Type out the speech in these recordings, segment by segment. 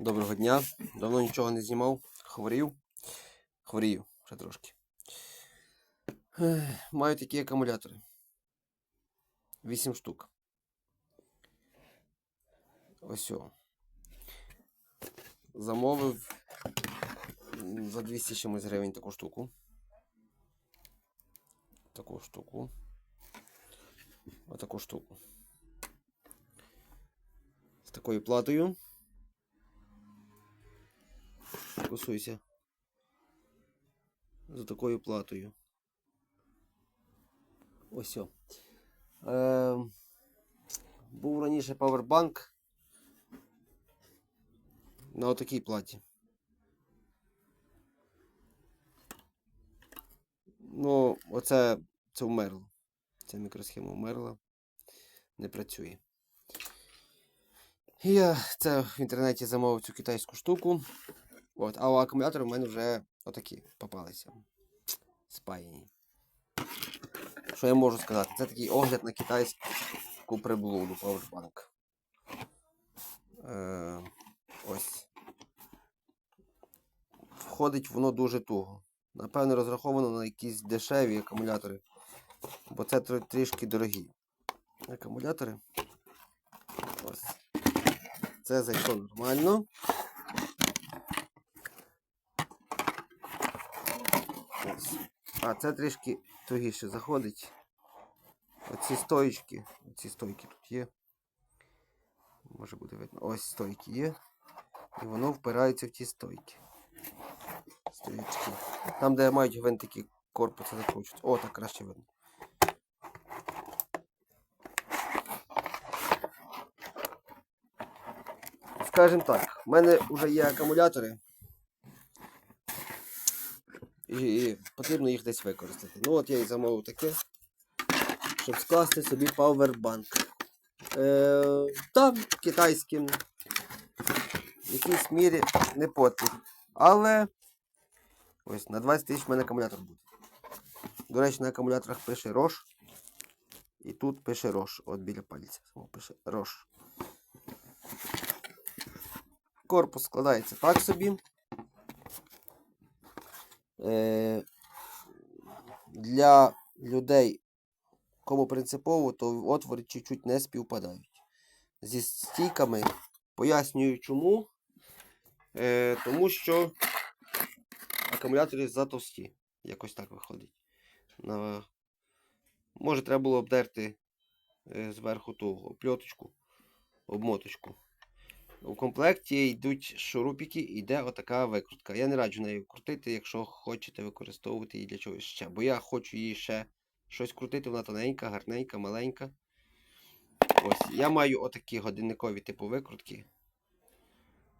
Доброго дня. Давно нічого не знімав. Хворів. Хворію ще трошки. Маю такі акумулятори. 8 штук. Ось о. Замовив за 200 чимось гривень таку штуку. Таку штуку. Отаку штуку. З такою платою. Фокусуйся. За такою платою. Ось. Е, був раніше павербанк на отакій платі. Ну, оце це вмерло. Ця мікросхема вмерла. Не працює. Я це в інтернеті замовив цю китайську штуку. От, а акумулятори в мене вже отакі попалися. Спаяні. Що я можу сказати? Це такий огляд на китайську приблуду Powerbank. Е, ось. Входить воно дуже туго. Напевно, розраховано на якісь дешеві акумулятори. Бо це тр- трішки дорогі. Акумулятори. Ось. Це зайшло нормально. А це трішки тугіше заходить. Оці стоїчки. Оці стойки тут є. Може буде видно. Ось стойки є. І воно впирається в ті стойки. Стоїчки. Там, де мають гвинтики корпуса закручують. О, так краще видно. Скажем так, в мене вже є акумулятори. І, потрібно їх десь використати. Ну от я і замовив таке, щоб скласти собі павербанк. Е, там китайським в якійсь мірі не потріб. Але ось на 20 тисяч в мене акумулятор буде. До речі, на акумуляторах пише Рош. І тут пише Рош. От біля пальця. пише Рош. Корпус складається так собі. Е, для людей, кому принципово, то отвори чуть-чуть не співпадають. Зі стійками пояснюю чому. Е, тому що акумулятори затовсті. Якось так виходить. На... Може, треба було обдерти е, зверху ту опльоточку, обмоточку. У комплекті йдуть шурупики, йде отака викрутка. Я не раджу нею крутити, якщо хочете використовувати її для чогось ще. Бо я хочу її ще щось крутити, вона тоненька, гарненька, маленька. Ось, я маю отакі годинникові типу викрутки.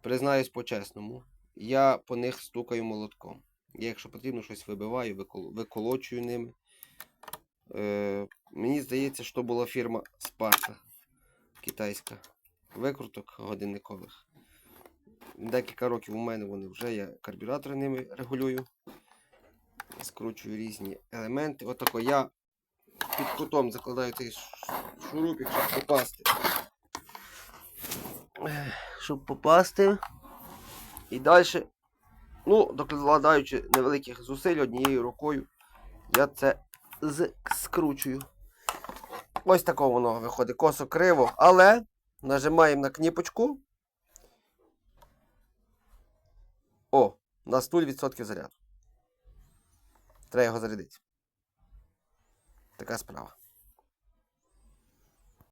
Признаюсь по-чесному, я по них стукаю молотком. Я, якщо потрібно, щось вибиваю, викол... виколочую ними. Е... Мені здається, що була фірма Sparta китайська викруток годинникових. Декілька років у мене вони вже я карбюратори ними регулюю. Скручую різні елементи. Отако я під кутом закладаю цей шурупик, щоб попасти. Щоб попасти. І далі, ну, докладаючи невеликих зусиль однією рукою, я це скручую. Ось такого воно виходить косо криво, але Нажимаємо на кнопочку. О, у нас 0% заряду. Треба його зарядити. Така справа.